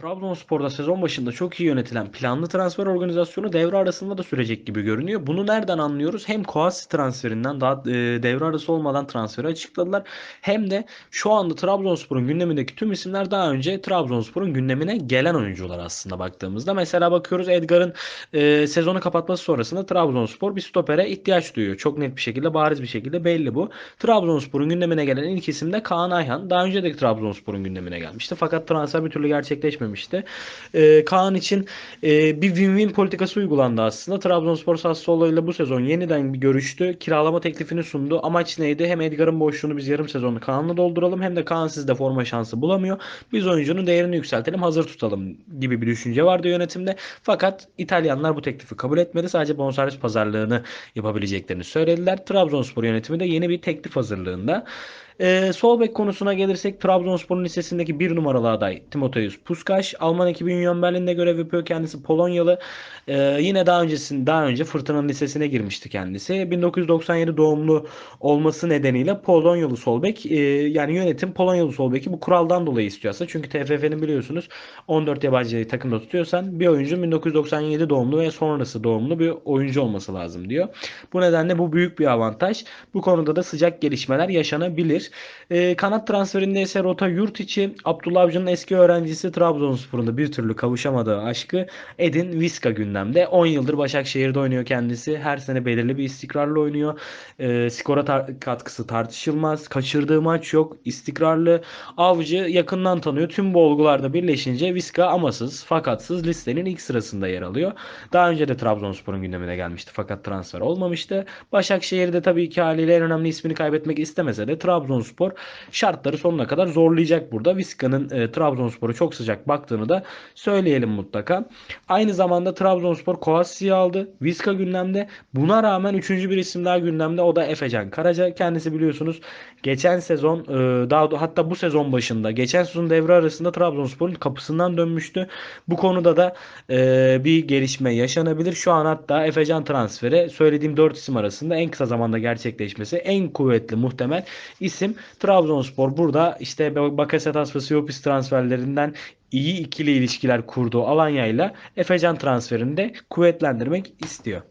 Trabzonspor'da sezon başında çok iyi yönetilen planlı transfer organizasyonu devre arasında da sürecek gibi görünüyor. Bunu nereden anlıyoruz? Hem Koasi transferinden daha e, devre arası olmadan transferi açıkladılar. Hem de şu anda Trabzonspor'un gündemindeki tüm isimler daha önce Trabzonspor'un gündemine gelen oyuncular aslında baktığımızda. Mesela bakıyoruz Edgar'ın e, sezonu kapatması sonrasında Trabzonspor bir stopere ihtiyaç duyuyor. Çok net bir şekilde bariz bir şekilde belli bu. Trabzonspor'un gündemine gelen ilk isim de Kaan Ayhan. Daha önce de Trabzonspor'un gündemine gelmişti. Fakat transfer bir türlü gerçekleşmemişti. Ee, Kaan için e, bir win-win politikası uygulandı aslında. Trabzonspor Sassuolo ile bu sezon yeniden bir görüştü. Kiralama teklifini sundu. Amaç neydi? Hem Edgar'ın boşluğunu biz yarım sezonu Kaan'la dolduralım hem de Kaan sizde forma şansı bulamıyor. Biz oyuncunun değerini yükseltelim, hazır tutalım gibi bir düşünce vardı yönetimde. Fakat İtalyanlar bu teklifi kabul etmedi. Sadece bonservis pazarlığını yapabileceklerini söylediler. Trabzonspor yönetimi de yeni bir teklif hazırlığında. Ee, sol bek konusuna gelirsek Trabzonspor'un listesindeki bir numaralı aday Timoteus Puskás. Alman ekibi Union Berlin'de görev yapıyor. Kendisi Polonyalı. Ee, yine daha öncesinde daha önce Fırtına'nın listesine girmişti kendisi. 1997 doğumlu olması nedeniyle Polonyalı sol bek. Ee, yani yönetim Polonyalı sol beki bu kuraldan dolayı istiyor aslında. Çünkü TFF'nin biliyorsunuz 14 yabancıyı takımda tutuyorsan bir oyuncu 1997 doğumlu ve sonrası doğumlu bir oyuncu olması lazım diyor. Bu nedenle bu büyük bir avantaj. Bu konuda da sıcak gelişmeler yaşanabilir. E, kanat transferinde ise Rota yurt içi Abdullah Avcı'nın eski öğrencisi Trabzonspor'un da bir türlü kavuşamadığı aşkı Edin Viska gündemde. 10 yıldır Başakşehir'de oynuyor kendisi. Her sene belirli bir istikrarla oynuyor. E, skora tar- katkısı tartışılmaz. Kaçırdığı maç yok. İstikrarlı. Avcı yakından tanıyor. Tüm bu olgularda birleşince Viska amasız fakatsız listenin ilk sırasında yer alıyor. Daha önce de Trabzonspor'un gündemine gelmişti fakat transfer olmamıştı. Başakşehir'de tabii ki haliyle en önemli ismini kaybetmek istemese de Trabzonspor şartları sonuna kadar zorlayacak burada. Vizca'nın e, Trabzonspor'a çok sıcak baktığını da söyleyelim mutlaka. Aynı zamanda Trabzonspor Kovacsic'i aldı. Vizca gündemde. Buna rağmen üçüncü bir isim daha gündemde. O da Efecan Karaca. Kendisi biliyorsunuz geçen sezon e, daha hatta bu sezon başında geçen sezon devre arasında Trabzonspor'un kapısından dönmüştü. Bu konuda da e, bir gelişme yaşanabilir. Şu an hatta Efecan transferi söylediğim 4 isim arasında en kısa zamanda gerçekleşmesi en kuvvetli muhtemel isim Trabzonspor burada işte Bakasetas ve Siopis transferlerinden iyi ikili ilişkiler kurduğu Alanya ile Efecan transferini de kuvvetlendirmek istiyor.